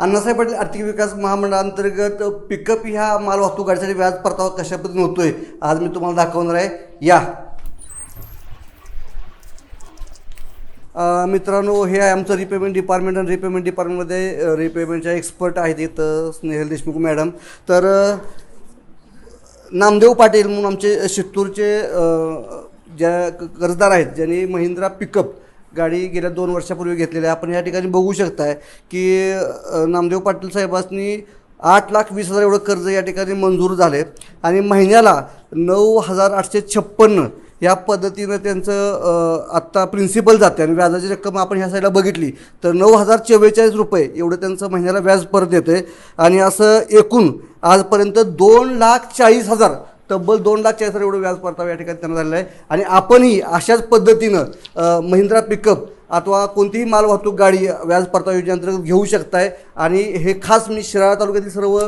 अण्णासाहेब पाटील आर्थिक विकास महामंडळांतर्गत पिकअप ह्या माल वाहतूक गाडीसाठी व्याज परतावा कशा पद्धतीने होतोय आज मी तुम्हाला दाखवणार आहे. या. मित्रांनो हे आहे आमचं रिपेमेंट डिपार्टमेंट आणि रिपेमेंट डिपार्टमेंटमध्ये रिपेमेंटच्या एक्सपर्ट आहेत इथं स्नेहल देशमुख मॅडम. तर नामदेव पाटील म्हणून आमचे शित्तूरचे ज्या क- कर्जदार आहेत ज्यांनी महिंद्रा पिकअप गाडी गेल्या दोन वर्षापूर्वी घेतलेली आहे. आपण या ठिकाणी बघू शकताय की नामदेव पाटील साहेबांनी आठ लाख वीस हजार एवढं कर्ज या ठिकाणी मंजूर झाले आणि महिन्याला नऊ हजार आठशे छप्पन्न या पद्धतीनं त्यांचं आत्ता प्रिन्सिपल जाते आणि व्याजाची रक्कम आपण ह्या साईडला बघितली तर नऊ हजार चव्वेचाळीस रुपये एवढं त्यांचं महिन्याला व्याज परत येते आणि असं एकूण आजपर्यंत दोन लाख चाळीस हजार तब्बल दोन लाख चाळीस हजार एवढं व्याज परतावा या ठिकाणी त्यांना झालेलं आहे. आणि आपणही अशाच पद्धतीनं महिंद्रा पिकअप अथवा कोणतीही माल वाहतूक गाडी व्याज परतावा योजनेअंतर्गत घेऊ शकताय. आणि हे खास मी शिराळा तालुक्यातील सर्व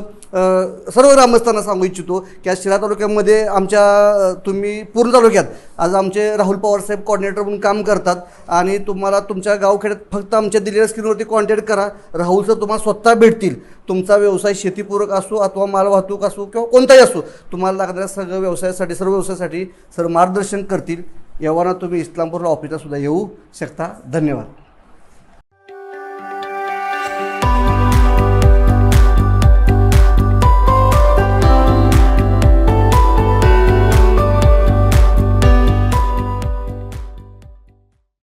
सर्व ग्रामस्थांना सांगू इच्छितो की आज शिराळा तालुक्यामध्ये आमच्या तुम्ही पूर्ण तालुक्यात आज आमचे राहुल पवार साहेब कॉर्डिनेटर म्हणून काम करतात. आणि तुम्हाला तुमच्या गावखेड्यात फक्त आमच्या दिलेल्या स्क्रीनवरती कॉन्टॅक्ट करा. राहुल सर तुम्हाला स्वतः भेटतील. तुमचा व्यवसाय शेतीपूरक असो अथवा माल वाहतूक असो किंवा कोणताही असो तुम्हाला लागणाऱ्या सगळं व्यवसायासाठी सर्व व्यवसायासाठी सर मार्गदर्शन करतील. एव्हाना तुम्ही इस्लामपूरला ऑफिसला सुद्धा येऊ शकता. धन्यवाद.